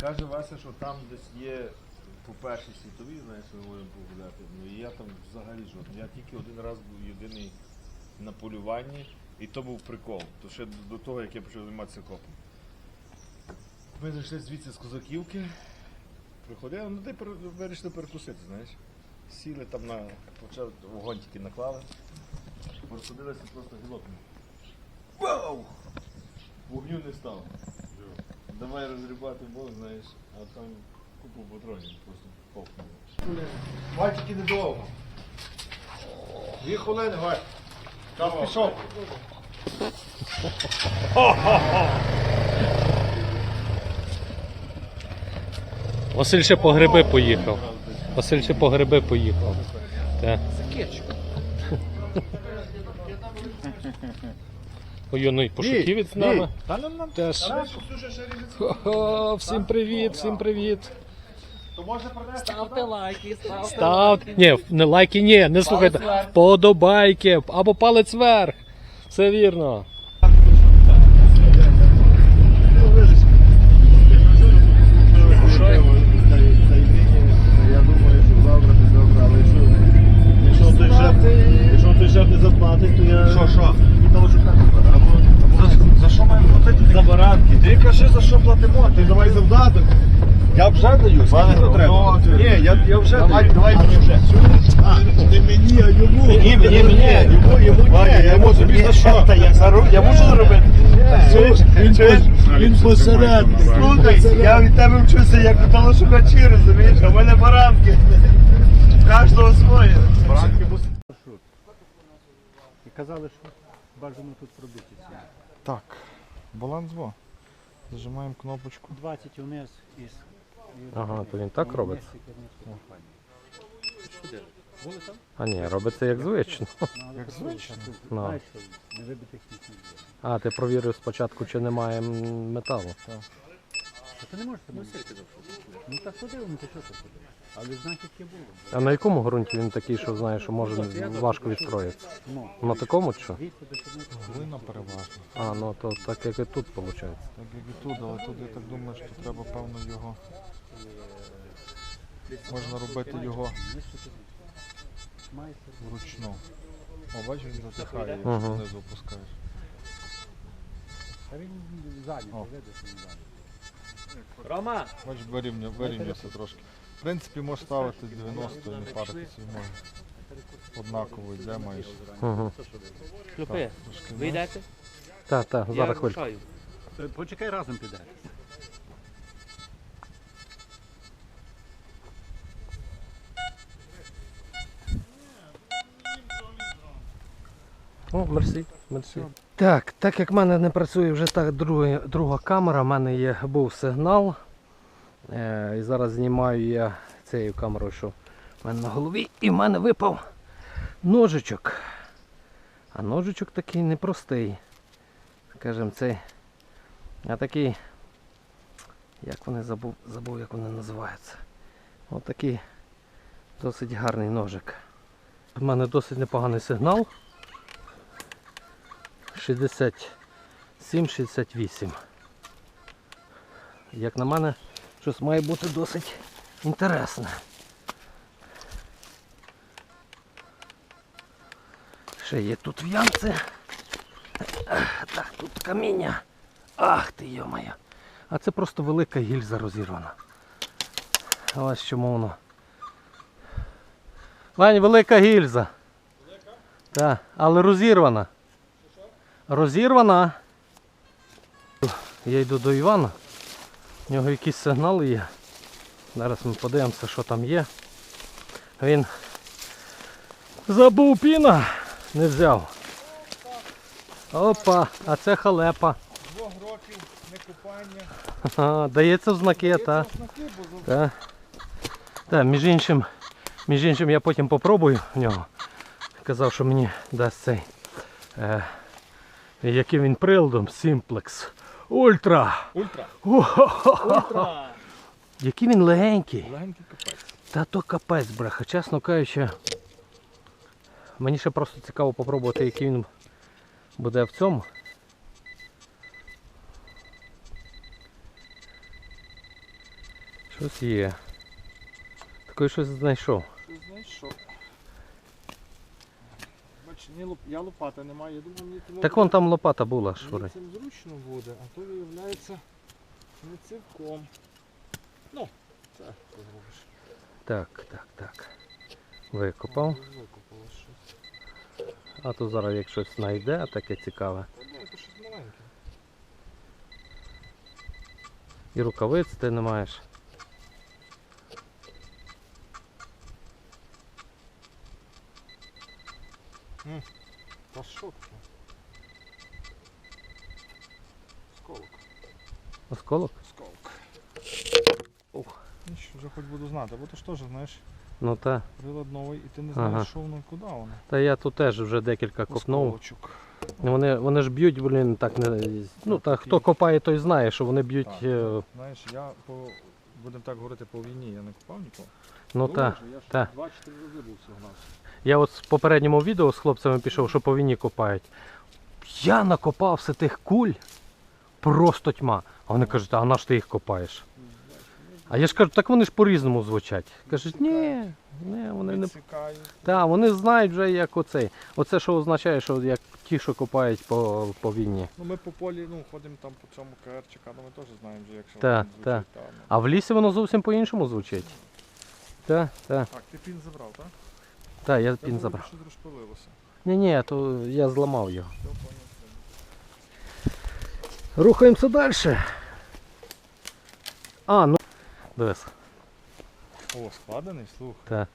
Каже Вася, що там десь є по першій світовій, знаєш, ми можемо погуляти. Ну і я там взагалі жоден. Я тільки один раз був єдиний на полюванні, і то був прикол. То ще до того, як я почав займатися копом. Ми зайшли звідси з козаківки, приходили, ну пер- вирішили перекусити, знаєш. Сіли там на почав вогонь тільки наклали. Розсудилися просто гілотно. Вау! Вогню не стало. Давай розрібати бог, знаєш, а там купу патронів просто повкнули. Мальчики недовго. Дві хвилини, Валь. Час пішов. Василь ще по гриби поїхав. Василь ще по гриби поїхав. Так. Ой, ну і пошуківець з нами. Та нам нам Теж. Знаєш, Ксюша Хо-хо, всім привіт, всім привіт. То можна принести. Ставте лайки, ставте. Став. Ні, не лайки, ні, не слухайте. Вподобайки Подобайки або палець вверх. Все вірно. Кажи, за що платимо, ти давай завдаток. Я вже даю, скільки то треба. Ні, я, я вже давай, Давай мені вже. Не мені, а йому. Мені, мені, мені. Йому, йому ні. Йому тобі за що? Та я, зару, я можу зробити. Чуєш? Він посередник. Слухай, я від тебе вчуся, як до талашукачі, розумієш? А в мене баранки. Кожного своє. Баранки. І казали, що бажано тут пробитися. Так, баланс во. Зажимаємо кнопочку. 20 униз із. Ага, то він так робить? А ні, робиться як звично. Як звично. Ну. Не вибитих. А, ти провірив спочатку, чи немає металу. А ти не можеш? Ну так подивимо, ти що це подивиш. Але значить є було. А на якому ґрунті він такий, що знає, що може важко відстроїтися? Ну, На такому чи що? звідси до сюди. Глина переважно. А, ну то так як і тут виходить. Так як і тут, але тут я так думаю, що треба певно його. Можна робити його вручну. О, бачиш, він затихає, якщо Ага. знизу опускаєш. А він зайнятий, О. видиш, він зайнятий. Рома, Бачиш, вирівнює, вирівнюється трошки. В принципі, можеш ставити 90 і не паритися йому. Однаково йде майже. Угу. Трошки ви йдете? Так, так, Я зараз хвильку. рушаю. Почекай, разом піде. О, мерсі, мерсі. Так, так як в мене не працює вже так друга, друга камера, в мене є, був сигнал. Е, і зараз знімаю я цією камерою, що в мене на голові, і в мене випав ножичок. А ножичок такий непростий. Скажімо, цей. А такий. Як вони забув, забув, як вони називаються. Ось такий досить гарний ножик. У мене досить непоганий сигнал. 67-68. Як на мене, щось має бути досить інтересне. Ще є тут в'янці. Так, тут каміння. Ах ти йомая. А це просто велика гільза розірвана. Ось чому воно. Вань, велика гільза. Велика? Так, але розірвана. Розірвана. Я йду до Івана. У нього якісь сигнали є. Зараз ми подивимося, що там є. Він забув піна, не взяв. Опа, а це халепа. Двох років не купання. Ага, дається в знаки, так. Так. Так, між іншим, між іншим я потім попробую в нього. Казав, що мені дасть цей. Е, яким він приладом? Simplex. Ультра. Ультра. Ультра. Який він легенький. Легенький капець. Та то капець, браха. Чесно кажучи. Мені ще просто цікаво попробувати, який він буде в цьому. Щось є. Такий щось знайшов? Ні лоп... я лопати не маю, я думаю, мені тому Так вон там лопата була, мені Шури. цим зручно буде, а то виявляється не цілком. Ну, це ти зробиш. Так, так, так. Викопав. Викопало щось. А то зараз як щось знайде, таке цікаве. Та ні, це щось маленьке. І рукавиць ти не маєш. Та що таке? Сколок. Осколок? Сколок. Ух. Ніч, вже хоч буду знати, бо то ж теж, знаєш, Ну та. прилад новий і ти не Ага. знаєш, що воно куди воно. Та я тут теж вже декілька копнув. Осколочок. Вони, вони ж б'ють, блін, так не. Ну та хто копає, той знає, що вони б'ють. Так. е, Знаєш, я по, будемо так говорити, по війні я не купав нікого. Ну та. Я ж та. два-чотири рази був нас. Я от в попередньому відео з хлопцями пішов, що по війні копають. Я накопався тих куль, просто тьма. А вони кажуть, а на що ти їх копаєш? А я ж кажу, так вони ж по-різному звучать. Кажуть, ні, ні, вони не. Так, вони знають вже як оцей. Оце що означає, що як ті, що копають по, по війні. Ну ми по полі ну, ходимо там по цьому КРЧК, ну ми теж знаємо, вже, якщо Та, звучить. та. Та, ну. А в лісі воно зовсім по-іншому звучить. Так, так, Так, ти пін забрав, так? Так, я пін забрав. Щось розпилилося. Ні, ні, то я зламав його. Рухаємося далі. А, ну. Дивись. О, складений, слух. Так.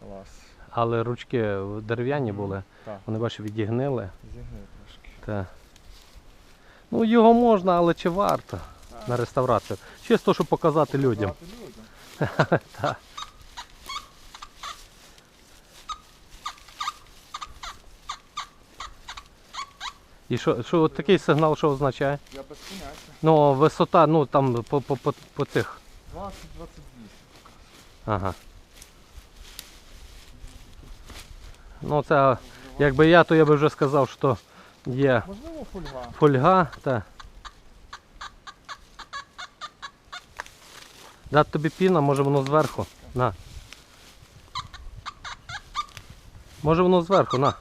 Клас. Але ручки дерев'яні були. Так, Вони бачиш, відігнили. зігни трошки. Та. Ну його можна, але чи варто на реставрацію? Чисто, щоб показати людям. Показати людям. Та. І що, що от такий сигнал що означає? Я без поняття. Ну, висота, ну там по, по, по, по цих. 20-28. Ага. Ну це, якби я, то я би вже сказав, що є Можливо, фольга. фольга та. Дати тобі піна, може воно зверху. На. Може воно зверху, на.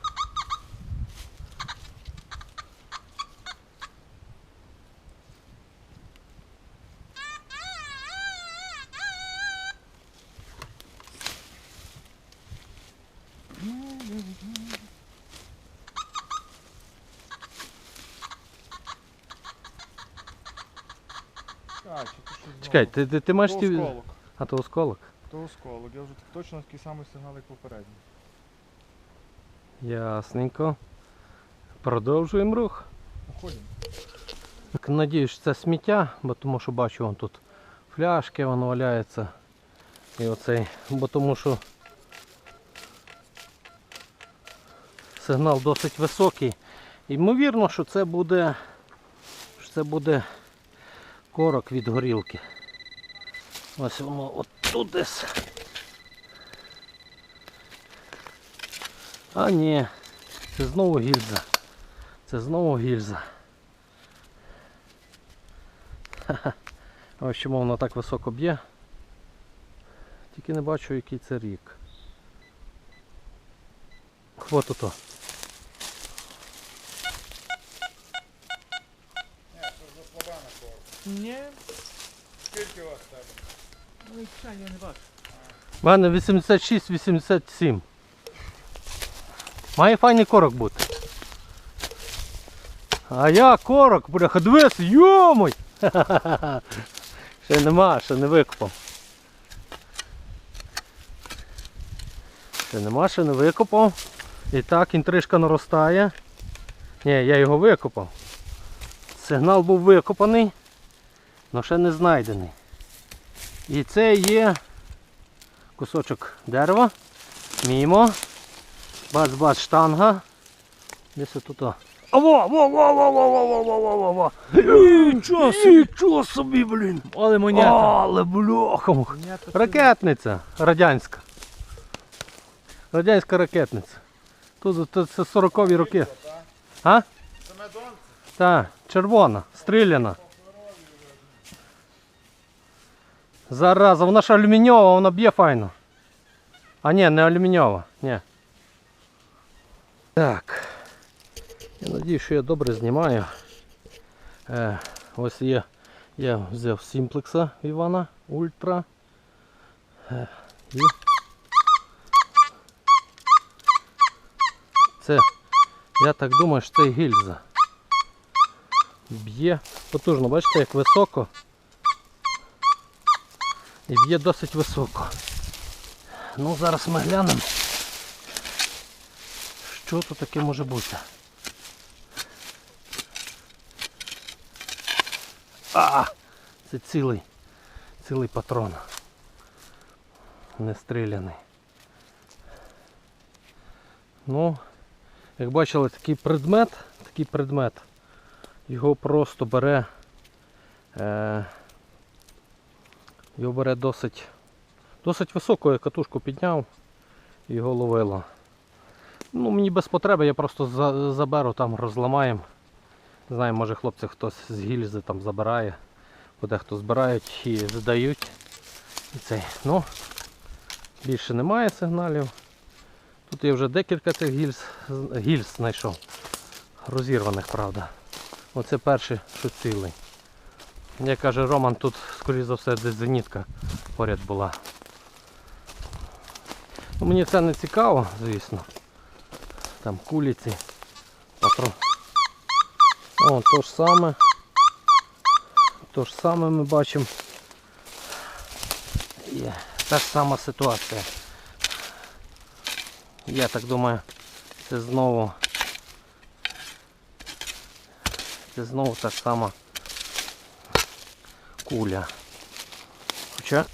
Чекай, чи ти щось Чекай, ти, ти, ти маєш ті. осколок. А то осколок. То осколок. Я вже точно такий самий сигнал, як попередній. Ясненько. Продовжуємо рух. Уходимо. Так, надіюсь, що це сміття, бо тому що бачу вон тут фляшки воно валяється. І оцей, бо тому що сигнал досить високий. Ймовірно, що це буде, що це буде корок від горілки. Ось воно отут десь. А ні, це знову гільза. Це знову гільза. Ха-ха. Ось чому воно так високо б'є. Тільки не бачу, який це рік. От ото. Ні. Скільки у вас тебе? У мене 86-87. Має файний корок бути. А я корок, бляха, дивись, йомой! Ще нема, ще не викопав. Ще нема, ще не викопав. І так інтрижка наростає. Ні, я його викопав. Сигнал був викопаний, але ще не знайдений. І це є кусочок дерева. Мімо. Бац-бац штанга. Десь отут. о. А во, во, во, во, во, во, во, во, во, во, во. Нічого собі, нічого собі, блін. Але монета. Але бляха. Ракетниця радянська. Радянська ракетниця. Тут, тут це 40-ві роки. А? Так, червона, стріляна. Зараза, вона ж алюмінієва, вона б'є файно. А ні, не алюмінієва, ні. Так. Я надію, що я добре знімаю. Е, ось є. Я взяв сімплекса Івана Ультра. Е, і це, я так думаю, що це гільза. Б'є потужно, бачите, як високо. І б'є досить високо. Ну, зараз ми глянемо, що тут таке може бути. А! Це цілий, цілий патрон. Не стріляний. Ну, як бачили, такий предмет, такий предмет, його просто бере, е, його бере досить, досить високо, я катушку підняв і його ловило. Ну, мені без потреби, я просто за, заберу там, розламаємо. Не знаю, може хлопці хтось з гільзи там забирає, бо дехто збирають і здають. Цей. Ну, більше немає сигналів. Тут я вже декілька цих гільз, гільз знайшов. Розірваних, правда. Оце перший, що цілий. Як каже Роман, тут, скоріш за все, десь зенітка поряд була. Ну, мені це не цікаво, звісно. Там куліці, патрон. О, то ж саме. То ж саме ми бачимо. Є та ж сама ситуація. Я так думаю, це знову. Це знову та ж сама куля. Хоча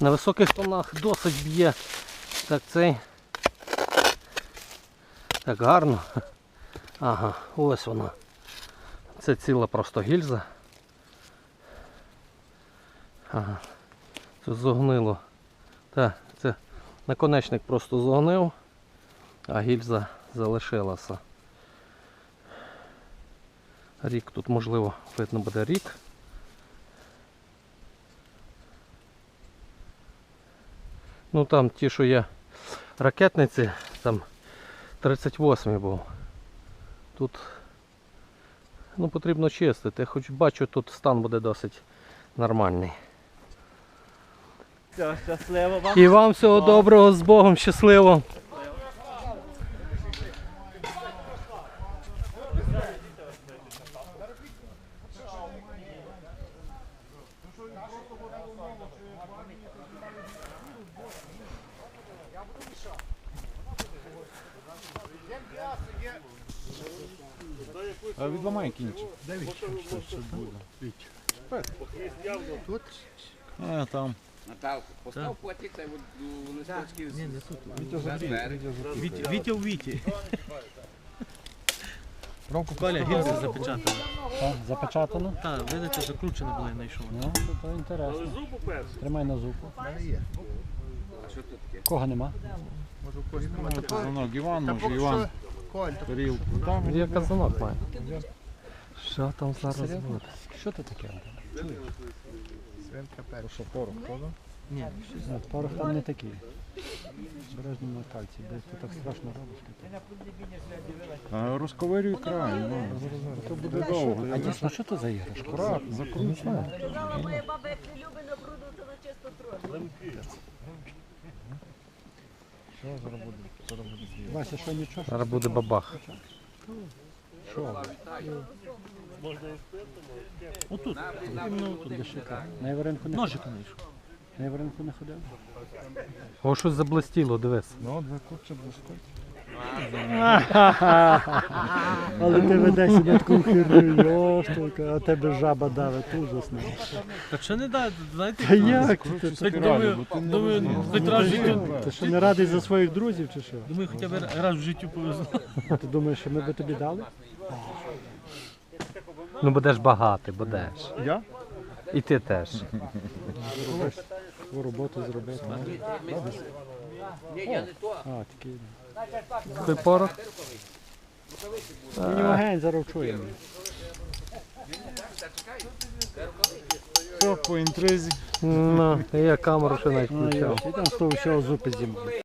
на високих тонах досить б'є. Так цей. Так гарно. Ага, ось вона. Це ціла просто гільза. Ага. Це зогнило. Так, це наконечник просто зогнив, а гільза залишилася. Рік тут можливо видно буде рік. Ну там ті, що є ракетниці, там 38 був. Тут ну, потрібно чистити, хоч бачу, тут стан буде досить нормальний. Все, щасливо вам. І вам всього доброго, з Богом, щасливо. А, там. Наталку, постав платік, це у листочки з тут. Вітя Вітя Вітя Віті. Ромку, Коля, гільзи запечатали. Так, запечатано. Так, видите, закручене було, я знайшов. Ну, то, інтересно. Тримай на зубу. А що тут таке? Кого нема? Казанок, Іван, може, Іван. Тарілку. Там Є казанок має. Що там зараз буде? Що це таке? що порох, правда? Ні, Ну, порох там не такий. Бережно на кальці, бо ти так страшно робиш. А, розковирюй край, Іван. То буде довго. А дійсно, що це за іграшка? Акуратно, закручуй. Казала моя баба, як не любить на бруду, то на чисто троне. Що зараз буде? Зараз буде. Вася, що нічого? Зараз буде бабах. Що? Отут. Іменно отут. Де шика? На Яворенку не Ножик знайшов. На Яворенку не ходив? О, щось заблистіло, дивись. Ну, два курча блискуть. Але ти ведеш себе таку херню, йоштука, а тебе жаба давить, ужасно. Так що не дай, знаєте, Та як ти? Думаю- не хоч раз в житті. Ти що не радий за своїх друзів чи що? Думаю, хоча б раз в житті повезло. Ти думаєш, що ми би тобі дали? Ну будеш багатий, будеш. Я? І ти теж. Роботу зробити. Ні, я не то. А, такий. Порох. Мені вагень зараз чуємо. Все, по інтризі. Ну, я камеру ще навіть включав. І там з того всього зупи знімав.